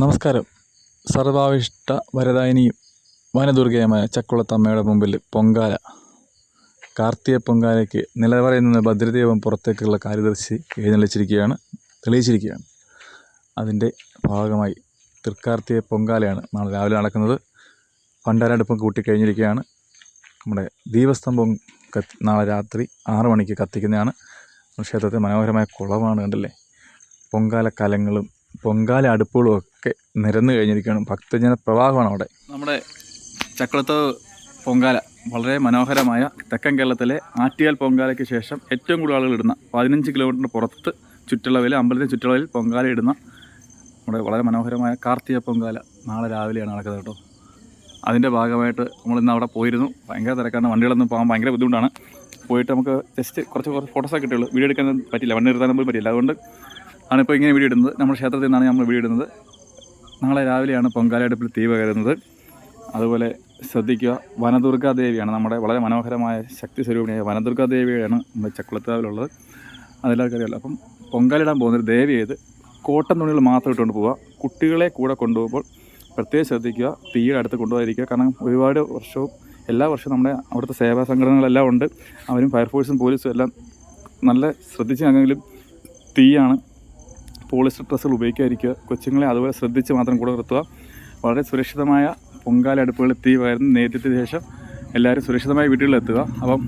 നമസ്കാരം. സർവാവിഷ്ട വരദായിനിയും വനദുർഗയുമായ ചക്കുളത്തമ്മയുടെ മുമ്പിൽ പൊങ്കാല. കാർത്തിക പൊങ്കാലയ്ക്ക് നിലവറയിൽ നിന്ന് ഭദ്രദീപം പുറത്തേക്കുള്ള കാര്യദർശി എഴുന്നള്ളിച്ചിരിക്കുകയാണ് തെളിയിച്ചിരിക്കുകയാണ്. അതിന്റെ ഭാഗമായി തൃക്കാർത്തിക പൊങ്കാലയാണ് നാളെ രാവിലെ നടക്കുന്നത്. പണ്ടാരടുപ്പം കൂട്ടിക്കഴിഞ്ഞിരിക്കുകയാണ്. നമ്മുടെ ദീപസ്തംഭം കത്തി നാളെ രാത്രി ആറു മണിക്ക് കത്തിക്കുന്നതാണ്. ക്ഷേത്രത്തിൽ മനോഹരമായ കുളമാണ് കണ്ടല്ലേ? പൊങ്കാല കലങ്ങളും പൊങ്കാല അടുപ്പുകളും ഒക്കെ നിരന്നു കഴിഞ്ഞിരിക്കുകയാണ്. ഭക്തജന പ്രവാഹമാണ് അവിടെ. നമ്മുടെ ചക്കുളത്ത് പൊങ്കാല വളരെ മനോഹരമായ തെക്കൻ കേരളത്തിലെ ആറ്റിയാൽ പൊങ്കാലയ്ക്ക് ശേഷം ഏറ്റവും കൂടുതൽ ആളുകൾ ഇടുന്ന പതിനഞ്ച് കിലോമീറ്ററിന് പുറത്ത് ചുറ്റളവിൽ അമ്പലത്തിന് ചുറ്റളവിൽ പൊങ്കാല ഇടുന്ന നമ്മുടെ വളരെ മനോഹരമായ കാർത്തിക പൊങ്കാല നാളെ രാവിലെയാണ് നടക്കുന്നത് കേട്ടോ. അതിന്റെ ഭാഗമായിട്ട് നമ്മൾ ഇന്ന് അവിടെ പോയിരുന്നു. ഭയങ്കര തിരക്കാണ്. വണ്ടികളൊന്നും പോകാൻ ഭയങ്കര ബുദ്ധിമുട്ടാണ്. പോയിട്ട് നമുക്ക് ജസ്റ്റ് കുറച്ച് കുറച്ച് ഫോട്ടോസൊക്കെ കിട്ടുള്ളൂ വീഡിയോ എടുക്കാൻ പറ്റില്ല വണ്ടി നിർത്താനൊന്നും പറ്റില്ല അതുകൊണ്ട് ആണ് ഇപ്പോൾ ഇങ്ങനെ വീഡിയോ ഇടുന്നത്. നമ്മുടെ ക്ഷേത്രത്തിൽ നിന്നാണ് നമ്മൾ വീഡിയോ ഇടുന്നത്. നാളെ രാവിലെയാണ് പൊങ്കാലയടുപ്പിൽ തീ പകരുന്നത്. അതുപോലെ ശ്രദ്ധിക്കുക വനദുർഗാ ദേവിയാണ് നമ്മുടെ വളരെ മനോഹരമായ ശക്തി സ്വരൂപിണിയായ വനദുർഗാ ദേവിയാണ് നമ്മുടെ ചക്കുളത്താവിലുള്ളത്. അതെല്ലാവർക്കും അറിയാമല്ലോ അപ്പം പൊങ്കാലിടാൻ പോകുന്നൊരു ദേവി ഏത്? കോട്ടൻ തുണികൾ മാത്രം ഇട്ടുകൊണ്ട് പോവുക. കുട്ടികളെ കൂടെ കൊണ്ടുപോകുമ്പോൾ പ്രത്യേകം ശ്രദ്ധിക്കുക. തീയുടെ അടുത്ത് കൊണ്ടുപോയിരിക്കുക കാരണം ഒരുപാട് വർഷവും എല്ലാ വർഷവും നമ്മുടെ അവിടുത്തെ സേവാ സംഘടനകളെല്ലാം ഉണ്ട്. അവരും ഫയർഫോഴ്സും പോലീസും എല്ലാം നല്ല ശ്രദ്ധിച്ചെങ്കിലും തീയാണ് പോളിസ്റ്റർ ഡ്രസ്സുകൾ ഉപയോഗിക്കാതിരിക്കുക. കൊച്ചുങ്ങളെ അതുപോലെ ശ്രദ്ധിച്ച് മാത്രം കൂടെ നിർത്തുക. വളരെ സുരക്ഷിതമായ പൊങ്കാല അടുപ്പുകളിൽ തീ നേതൃത്വത്തിന് ശേഷം എല്ലാവരും സുരക്ഷിതമായ വീടുകളിലെത്തുക അപ്പം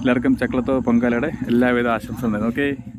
എല്ലാവർക്കും ചക്കളത്തോ പൊങ്കാലയുടെ എല്ലാവിധ ആശംസ നേരുന്നു. ഓക്കെ